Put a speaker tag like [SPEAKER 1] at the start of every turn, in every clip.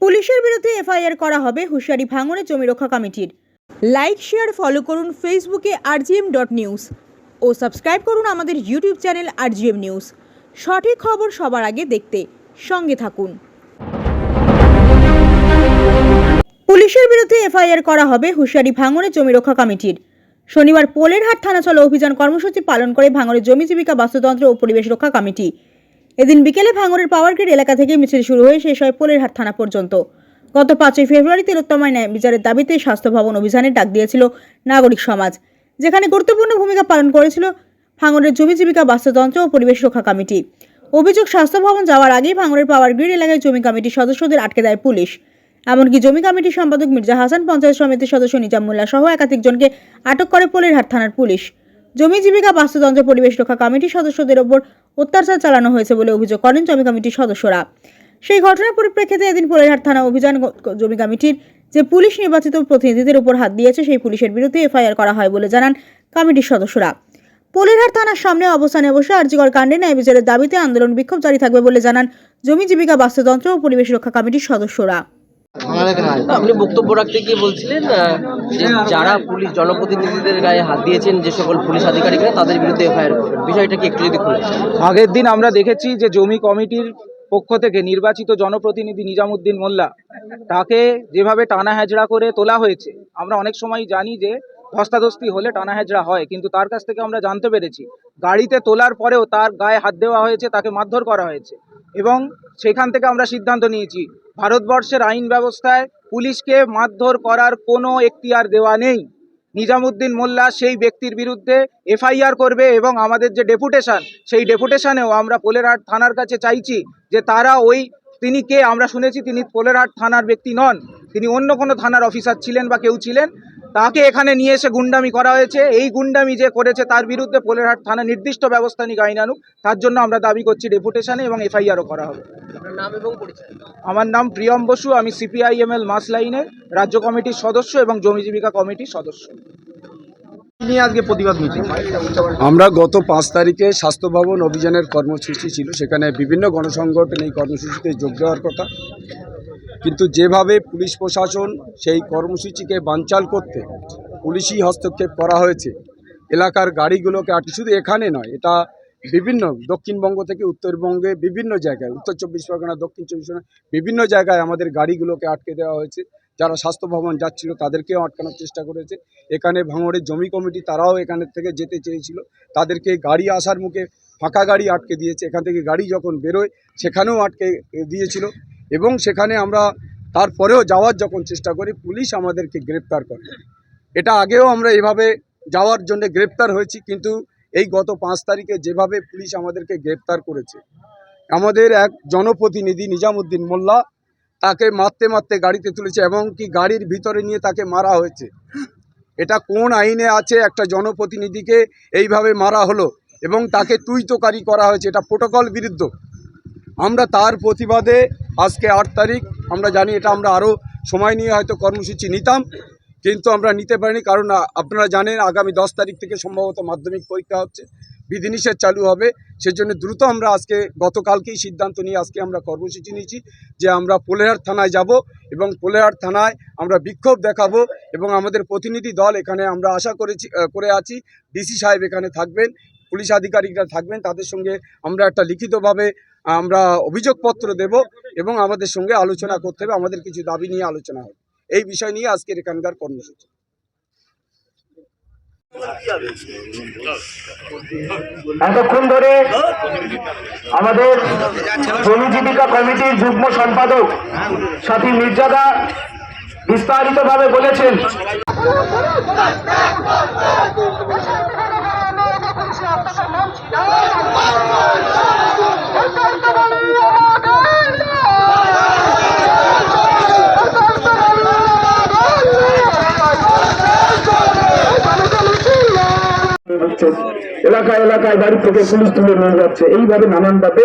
[SPEAKER 1] পুলিশের বিরুদ্ধে এফআইআর করা হবে হুঁশিয়ারি ভাঙনের জমি রক্ষা কমিটির। লাইক শেয়ার ফলো করুন ফেসবুকে আরজিএম ডট নিউজ ও সাবস্ক্রাইব করুন আমাদের ইউটিউব চ্যানেল আরজিএম নিউজ সঠিক খবর সবার আগে দেখতে সঙ্গে থাকুন। পুলিশের বিরুদ্ধে এফআইআর করা হবে হুঁশিয়ারি ভাঙনের জমি রক্ষা কমিটির। শনিবার পোলেরহাট থানা চলো অভিযান কর্মসূচি পালন করে ভাঙনের জমি জীবিকা বাস্তুতন্ত্র ও পরিবেশ রক্ষা কমিটি। এদিন বিকেলে ভাঙরের পাওয়ার গ্রিড এলাকা থেকে মিছিল শুরু হয়ে শেষ হয় পোলেরহাট থানা পর্যন্ত। গত পাঁচই ফেব্রুয়ারি তিলোত্তমায় ন্যায় বিচারের দাবিতে স্বাস্থ্য ভবন অভিযানের ডাক দিয়েছিল নাগরিক সমাজ। যেখানে গুরুত্বপূর্ণ ভূমিকা পালন করেছিল ভাঙনের জমি জীবিকা বাস্তুতন্ত্র ও পরিবেশ রক্ষা কমিটি। অভিযোগ, স্বাস্থ্য ভবন যাওয়ার আগেই ভাঙনের পাওয়ার গ্রিড এলাকায় জমি কমিটির সদস্যদের আটকে দেয় পুলিশ। এমনকি জমি কমিটির সম্পাদক মির্জা হাসান, পঞ্চায়েত সমিতির সদস্য নিজামুল্লাহ সহ একাধিক জনকে আটক করে পোলেরহাট থানার পুলিশ। জমি জীবিকা বাস্তুতন্ত্র পরিবেশ রক্ষা কমিটির সদস্যদের ওপর অত্যাচার চালানো হয়েছে বলে অভিযোগ করেন জমি কমিটির সদস্যরা। সেই ঘটনার পরিপ্রেক্ষিতে এদিন পোলেরহাট থানা অভিযান জমি কমিটির যে পুলিশ নির্বাচিত প্রতিনিধিদের উপর হাত দিয়েছে, সেই পুলিশের বিরুদ্ধে এফআইআর করা হয় বলে জানান কমিটির সদস্যরা। পোলেরহাট থানার সামনে অবস্থানে বসে আর্যিকর কাণ্ডে ন্যায় বিচারের দাবিতে আন্দোলন বিক্ষোভ জারি থাকবে বলে জানান জমি জীবিকা বাস্তুতন্ত্র ও পরিবেশ রক্ষা কমিটির সদস্যরা।
[SPEAKER 2] আপনি বক্তব্য রাখতে গিয়ে বলছিলেন যে যারা পুলিশ জনপ্রতিনিধিদের গায়ে হাত দিয়েছেন যে সকল পুলিশ আধিকারিকরা তাদের বিরুদ্ধে এফআইআর করবেন। বিষয়টা কি একটু যদি খুলে
[SPEAKER 3] আগের দিন আমরা দেখেছি যে জমি কমিটির পক্ষ থেকে নির্বাচিত জনপ্রতিনিধি নিজামুদ্দিন মোল্লা তাকে যেভাবে টানা হ্যাজড়া করে তোলা হয়েছে আমরা অনেক সময় জানি যে ধস্তাধস্তি হলে টানা হ্যাজড়া হয় কিন্তু তার কাছ থেকে আমরা জানতে পেরেছি গাড়িতে তোলার পরেও তার গায়ে হাত দেওয়া হয়েছে তাকে মারধর করা হয়েছে এবং সেখান থেকে আমরা সিদ্ধান্ত নিয়েছি ভারতবর্ষের আইন ব্যবস্থায় পুলিশকে মারধর করার কোনো এখতিয়ার দেওয়া নেই। নিজামুদ্দিন মোল্লা সেই ব্যক্তির বিরুদ্ধে এফআইআর করবে এবং আমাদের যে ডেপুটেশান, সেই ডেপুটেশানেও আমরা পোলেরহাট থানার কাছে চাইছি যে তারা ওই, তিনি কে, আমরা শুনেছি তিনি পোলেরহাট থানার ব্যক্তি নন। তিনি অন্য কোনো থানার অফিসার ছিলেন বা কেউ ছিলেন। তাকে এখানে নিয়ে এসে গুন্ডামি করা হয়েছে। এই গুন্ডামি যে করেছে তার বিরুদ্ধে পোলেরহাট থানা নির্দিষ্ট ব্যবস্থা নিক আইন আনুক। তার জন্য আমরা দাবি করছি ডেপুটেশনে এবং এফআইআরও করা হবে।
[SPEAKER 2] আপনার নাম এবং পরিচয়?
[SPEAKER 3] আমার নাম প্রিয়ম বসু। আমি সিপিআইএমএল মাস লাইনের রাজ্য কমিটির সদস্য এবং জমি জীবিকা কমিটির সদস্য। নিয়ে আজকে প্রতিবাদ মিছিল।
[SPEAKER 4] আমরা গত পাঁচ তারিখে স্বাস্থ্য ভবন অভিযানের কর্মসূচি ছিল। সেখানে বিভিন্ন গণসংগঠন এই কর্মসূচিতে যোগ দেওয়ার কথা। কিন্তু যেভাবে পুলিশ প্রশাসন সেই কর্মসূচিকে বানচাল করতে পুলিশি হস্তক্ষেপ করা হয়েছে, এলাকার গাড়িগুলোকে আটকে শুধু এখানে নয়, এটা বিভিন্ন দক্ষিণবঙ্গ থেকে উত্তরবঙ্গে বিভিন্ন জায়গায়, উত্তর চব্বিশ পরগনা, দক্ষিণ চব্বিশ পরগনা, বিভিন্ন জায়গায় আমাদের গাড়িগুলোকে আটকে দেওয়া হয়েছে। যারা স্বাস্থ্য ভবন যাচ্ছিল তাদেরকেও আটকানোর চেষ্টা করেছে। এখানে ভাঙড়ের জমি কমিটি তারাও এখানের থেকে যেতে চেয়েছিল। তাদেরকে গাড়ি আসার মুখে ফাঁকা গাড়ি আটকে দিয়েছে। এখান থেকে গাড়ি যখন বেরোয়, সেখানেও আটকে দিয়েছিল। এবং সেখানে আমরা তারপরেও যাওয়ার যখন চেষ্টা করি, পুলিশ আমাদেরকে গ্রেপ্তার করে। এটা আগেও আমরা এভাবে যাওয়ার জন্য গ্রেপ্তার হয়েছি, কিন্তু এই গত পাঁচ তারিখে যেভাবে পুলিশ আমাদেরকে গ্রেপ্তার করেছে, আমাদের এক জনপ্রতিনিধি নিজামুদ্দিন মোল্লা তাকে মারতে মারতে গাড়িতে তুলেছে এবং কি গাড়ির ভিতরে নিয়ে তাকে মারা হয়েছে। এটা কোন আইনে আছে? একটা জনপ্রতিনিধিকে এইভাবে মারা হলো এবং তাকে তুই তোকারি করা হয়েছে, এটা প্রোটোকল বিরুদ্ধ। আমরা তার প্রতিবাদে আজকে আট তারিখ, আমরা জানি এটা আমরা আরও সময় নিয়ে হয়তো কর্মসূচি নিতাম, কিন্তু আমরা নিতে পারিনি, কারণ আপনারা জানেন আগামী দশ তারিখ থেকে সম্ভবত মাধ্যমিক পরীক্ষা হচ্ছে, বিধিনিষেধ চালু হবে, সেজন্য দ্রুত আমরা আজকে গতকালকেই সিদ্ধান্ত নিয়ে আজকে আমরা কর্মসূচি নিয়েছি যে আমরা পোলেহার থানায় যাব এবং পোলেহার থানায় আমরা বিক্ষোভ দেখাবো এবং আমাদের প্রতিনিধি দল এখানে আমরা আশা করেছি করে আছি, ডিসি সাহেব এখানে থাকবেন, পুলিশ আধিকারিকরা থাকবেন, তাদের সঙ্গে আমরা একটা লিখিতভাবে আমরা অভিযোগপত্র দেব এবং আমাদের সঙ্গে আলোচনা করতে হবে আমাদের কিছু দাবি নিয়ে আলোচনা হবে। এই বিষয় নিয়ে আজকের এখানকার কর্মসূচি।
[SPEAKER 5] এতক্ষণ ধরে আমাদের জমি জীবিকা কমিটির যুগ্ম সম্পাদক সাথী মির্জাদা বিস্তারিতভাবে বলেছেন হচ্ছে এলাকায় এলাকায় থেকে পুলিশ তুলে নিয়ে যাচ্ছে। এইভাবে নানানভাবে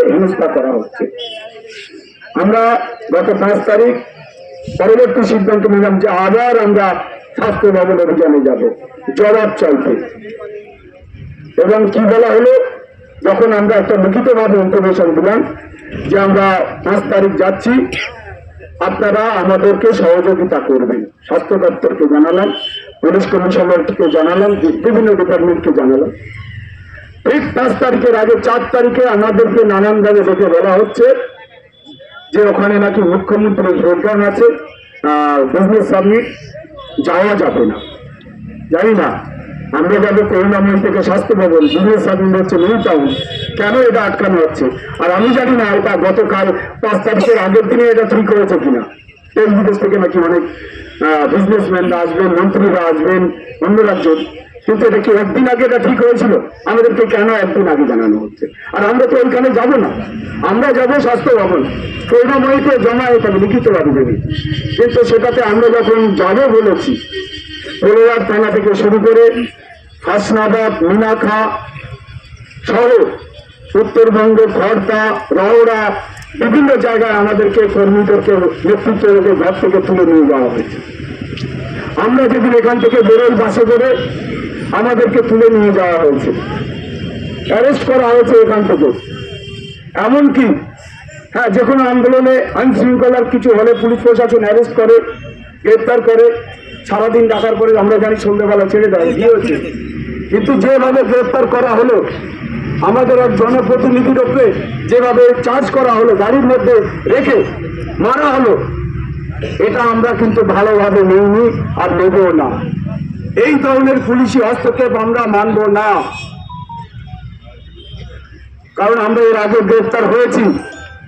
[SPEAKER 5] করা হচ্ছে। আমরা গত পাঁচ তারিখ পরবর্তী সিদ্ধান্ত নিলাম যে আবার আমরা স্বাস্থ্য ভবন অভিযানে যাব। জবাব চাইতে। এবং কি বলা হলো? যখন আমরা একটা লিখিতভাবে ইনফরমেশন দিলাম যে আমরা পাঁচ তারিখ যাচ্ছি, আপনারা আমাদেরকে সহযোগিতা করবেন। স্বাস্থ্য দপ্তরকে জানালাম। পুলিশ কমিশনারকে জানালাম, বিভিন্ন ডিপার্টমেন্টকে জানালাম। ঠিক পাঁচ তারিখের আগে, চার তারিখে আমাদেরকে নানানভাবে ডেকে বলা হচ্ছে যে ওখানে নাকি মুখ্যমন্ত্রীর প্রোগ্রাম আছে বিজনেস সাবমিট যাওয়া যাবে না। জানি না, আমরা যাব করুণাময় থেকে স্বাস্থ্য ভবন বিজনেস সাবমিট হচ্ছে নিউ টাউন কেন এটা আটকানো হচ্ছে? আর আমি জানি না এটা গতকাল পাঁচ তারিখের আগের দিনে এটা ঠিক হয়েছে কিনা। বিদেশ থেকে নাকি অনেক বিজনেসম্যানরা আসবেন, মন্ত্রীরা আসবেন, অন্য রাজ্যের কিন্তু এটা কি একদিন আগে এটা ঠিক হয়েছিল? আমাদেরকে কেন একদিন আগে জানানো হচ্ছে? আর আমরা তো ওইখানে যাব না। আমরা যাব স্বাস্থ্য ভবন। করুণাময়ীতে জমা এটা লিখিত ভাবে দেবে। কিন্তু সেটাতে আমরা যখন যাব বলেছি পরিবার থানা থেকে শুরু করে হাসনাবাদ, মিনাখা সহ উত্তরবঙ্গ খড়দা রওড়া বিভিন্ন জায়গায় আমাদেরকে, কর্মীদেরকে নেতৃত্ব রেখে ঘর থেকে তুলে নিয়ে যাওয়া হয়েছে। আমরা যেদিন এখান থেকে বেরোই বাসে করে, আমাদেরকে তুলে নিয়ে যাওয়া হয়েছে। অ্যারেস্ট করা হয়েছে এখান থেকে। এমনকি হ্যাঁ যে কোনো আন্দোলনে আইন শৃঙ্খলার কিছু হলে পুলিশ প্রশাসন অ্যারেস্ট করে, গ্রেপ্তার করে, সারাদিন ডাকার পরে আমরা জানি সন্ধ্যেবেলা ছেড়ে দেয় বিয়ে হচ্ছে কিন্তু যেভাবে গ্রেপ্তার করা হলো আমাদের এক জনপ্রতিনিধির ওপরে যেভাবে চার্জ করা হলো, গাড়ির মধ্যে রেখে মারা হলো, এটা আমরা কিন্তু ভালোভাবে নেইনি আর নেবও না। এই ধরনের পুলিশি হস্তক্ষেপ আমরা মানব না। কারণ আমরা এর আগে গ্রেপ্তার হয়েছি।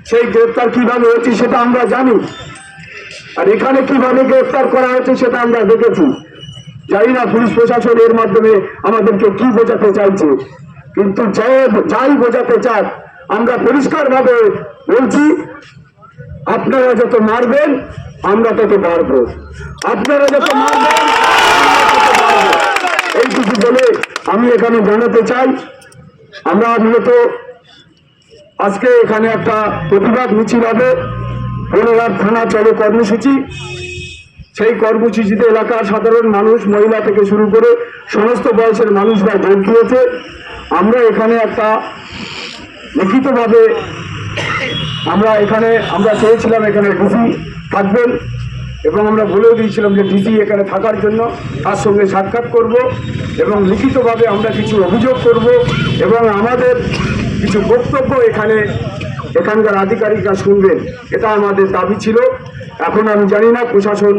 [SPEAKER 5] সেই গ্রেপ্তার কীভাবে হয়েছে সেটা আমরা জানি। আর এখানে কীভাবে গ্রেপ্তার করা হয়েছে সেটা আমরা দেখেছি। জানি না পুলিশ প্রশাসন এর মাধ্যমে আমাদেরকে কি বোঝাতে চাইছে। কিন্তু যাই বোঝাতে চাক আমরা পরিষ্কারভাবে বলছি, আপনারা যত মারবেন, আমরা তত মারবো আপনারা যত মারবেন মারবো। এইটুকু বলে আমি এখানে জানাতে চাই, আমরা মূলত আজকে এখানে একটা প্রতিবাদ মিছিল হবে পরিবার থানা চলো কর্মসূচি। সেই কর্মসূচিতে এলাকার সাধারণ মানুষ, মহিলা থেকে শুরু করে সমস্ত বয়সের মানুষরা যোগ দিয়েছে। আমরা এখানে একটা লিখিতভাবে আমরা এখানে, আমরা চেয়েছিলাম এখানে ডিসি থাকবেন এবং আমরা বলেও দিয়েছিলাম যে ডিসি এখানে থাকার জন্য তার সঙ্গে সাক্ষাৎ করব এবং লিখিতভাবে আমরা কিছু অভিযোগ করব এবং আমাদের কিছু বক্তব্য এখানে, এখানকার আধিকারিকরা শুনবেন। এটা আমাদের দাবি ছিল। এখন আমি জানি না প্রশাসন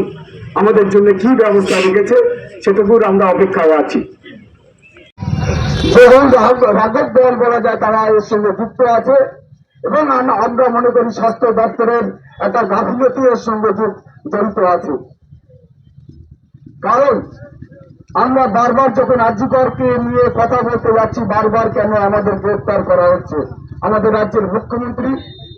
[SPEAKER 5] আমাদের জন্য কি ব্যবস্থা রেখেছে, সেটুকুর আমরা অপেক্ষায় আছি। যেমন রাজক দল বলা যায় তারা এর সঙ্গে যুক্ত আছে এবং আমরা মনে করি স্বাস্থ্য দপ্তরের একটা গাফিলতি এর সঙ্গে জড়িত আছে। কারণ আমরা বারবার যখন আর্যিকরকে নিয়ে কথা বলতে যাচ্ছি বারবার কেন আমাদের গ্রেপ্তার করা হচ্ছে? আমাদের রাজ্যের মুখ্যমন্ত্রী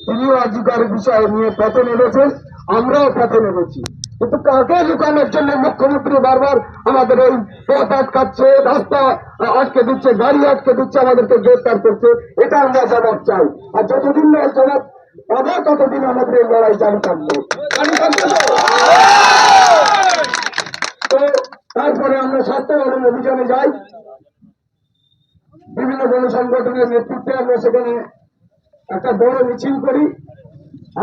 [SPEAKER 5] তিনিও আর্যিকর বিষয়ে নিয়ে পথে নেমেছেন আমরাও পথে নেমেছি। কিন্তু কাকে লুকানোর জন্য মুখ্যমন্ত্রী বারবার আমাদের ওই পথ আটকাচ্ছে, রাস্তা আটকে দিচ্ছে, গাড়ি আটকে দিচ্ছে, আমাদেরকে গ্রেপ্তার করছে, এটা আমরা জবাব চাই। আর যতদিন না জবাব পাবো, ততদিন আমাদের এই লড়াই জারি থাকবে। তো? তারপরে আমরা স্বাস্থ্য ভবন অভিযানে যাই। বিভিন্ন গণসংগঠনের নেতৃত্বে আমরা সেখানে একটা বড় মিছিল করি।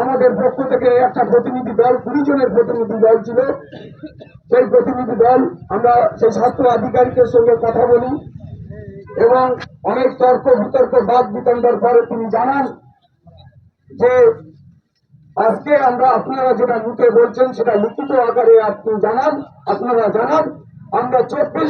[SPEAKER 5] আমাদের পক্ষ থেকে একটা প্রতিনিধি দল কুড়ি জনের প্রতিনিধি দল ছিল। সেই প্রতিনিধি দল আমরা সেই স্বাস্থ্য আধিকারিকের সঙ্গে কথা বলি এবং অনেক তর্ক বিতর্ক বাদ বিতণ্ডার পরে তিনি জানান যে আজকে আমরা আপনারা যেটা মুখে বলছেন সেটা লিখিত আকারে আপনি জানান আপনারা জানান। আমরা চব্বিশ